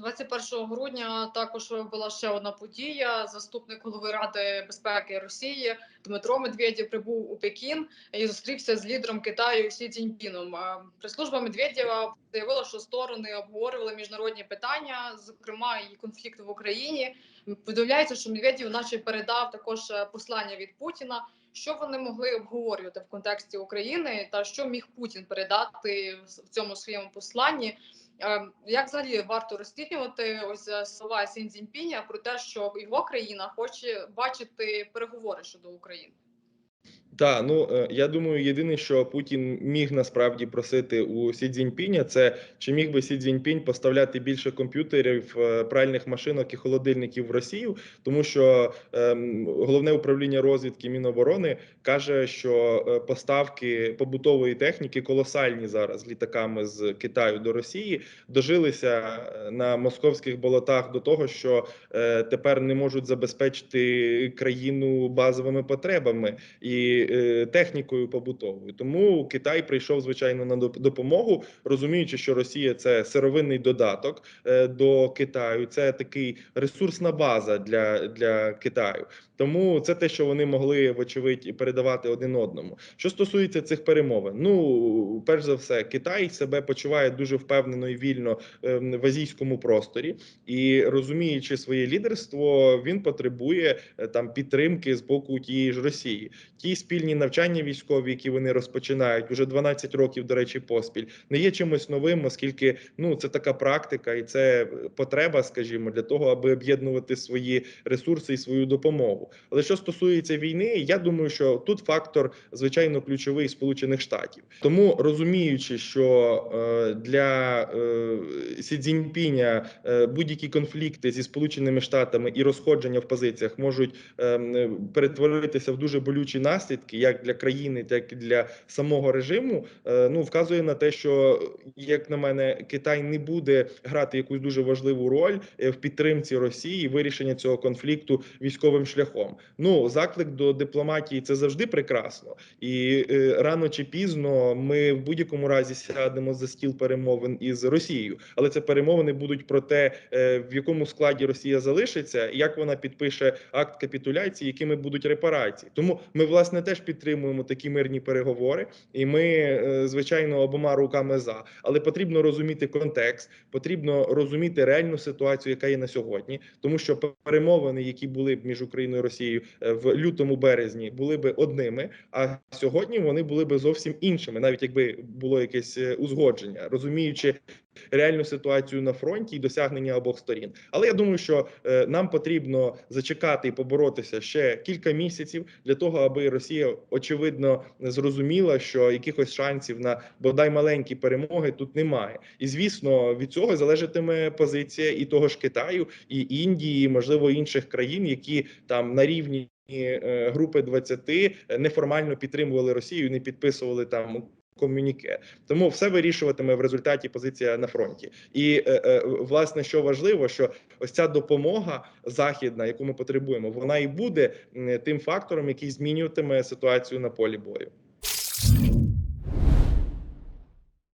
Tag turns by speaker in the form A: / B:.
A: 21 грудня також була ще одна подія. Заступник голови ради безпеки Росії Дмитро Медведєв прибув у Пекін і зустрівся з лідером Китаю Сі Цзіньпіном. Прес-служба Медведєва заявила, що сторони обговорювали міжнародні питання, зокрема і конфлікт в Україні. Повідомляється, що Медведєв наче передав також е, послання від Путіна. Що вони могли обговорювати в контексті України, та що міг Путін передати в цьому своєму посланні? Е, Як взагалі варто розцінювати ось е, слова Сін Цзіньпіня про те, що його країна хоче бачити переговори щодо України?
B: Так, ну е, я думаю, єдине, що Путін міг насправді просити у Сі Цзіньпіня, це чи міг би Сі Цзіньпінь поставляти більше комп'ютерів, е, пральних машинок і холодильників в Росію, тому що ем, головне управління розвідки Міноборони каже, що е, поставки побутової техніки колосальні зараз літаками з Китаю до Росії. Дожилися на московських болотах до того, що е, тепер не можуть забезпечити країну базовими потребами. І е, технікою побутовою. Тому Китай прийшов звичайно на доп- допомогу, розуміючи, що Росія це сировинний додаток е, до Китаю. Це такий ресурсна база для, для Китаю. Тому це те, що вони могли вочевидь передавати один одному. Що стосується цих перемовин, ну перш за все, Китай себе почуває дуже впевнено і вільно ем, в азійському просторі, і розуміючи своє лідерство, він потребує е, там підтримки з боку тієї ж Росії. Ті спільні навчання військові, які вони розпочинають уже 12 років, до речі, поспіль, не є чимось новим, оскільки ну це така практика і це потреба, скажімо, для того, аби об'єднувати свої ресурси і свою допомогу. Але що стосується війни, я думаю, що тут фактор звичайно ключовий Сполучених Штатів. Тому розуміючи, що е, для е, Сі Цзіньпіня е, будь-які конфлікти зі Сполученими Штатами і розходження в позиціях можуть ем, перетворитися в дуже болючі наслідки, як для країни, так і для самого режиму. е, Ну вказує на те, що як на мене, Китай не буде грати якусь дуже важливу роль е, в підтримці Росії вирішення цього конфлікту військовим шляхом. Ну заклик до дипломатії це завжди прекрасно, і е, рано чи пізно ми в будь-якому разі сядемо за стіл перемовин із Росією, але це перемовини будуть про те, в якому складі Росія залишиться, як вона підпише акт капітуляції, якими будуть репарації. Тому ми власне теж підтримуємо такі мирні переговори, і ми е, звичайно обома руками за. Але потрібно розуміти контекст, потрібно розуміти реальну ситуацію, яка є на сьогодні, тому що перемовини, які були б між Україною і Росією е, в лютому березні, були би одними. А сьогодні вони були би зовсім іншими, навіть якби було якесь е, узгодження, розуміючи реальну ситуацію на фронті і досягнення обох сторін. Але я думаю, що е, нам потрібно зачекати і поборотися ще кілька місяців для того, аби Росія очевидно зрозуміла, що якихось шансів на бодай маленькі перемоги тут немає. І звісно, від цього залежатиме позиція і того ж Китаю, і Індії, і, можливо інших країн, які там на рівні. е, Групи 20 неформально підтримували Росію, не підписували там комюніке. Тому все вирішуватиме в результаті позиція на фронті. І е, е, власне, що важливо, що ось ця допомога західна, яку ми потребуємо, вона і буде тим фактором, який змінюватиме ситуацію на полі бою.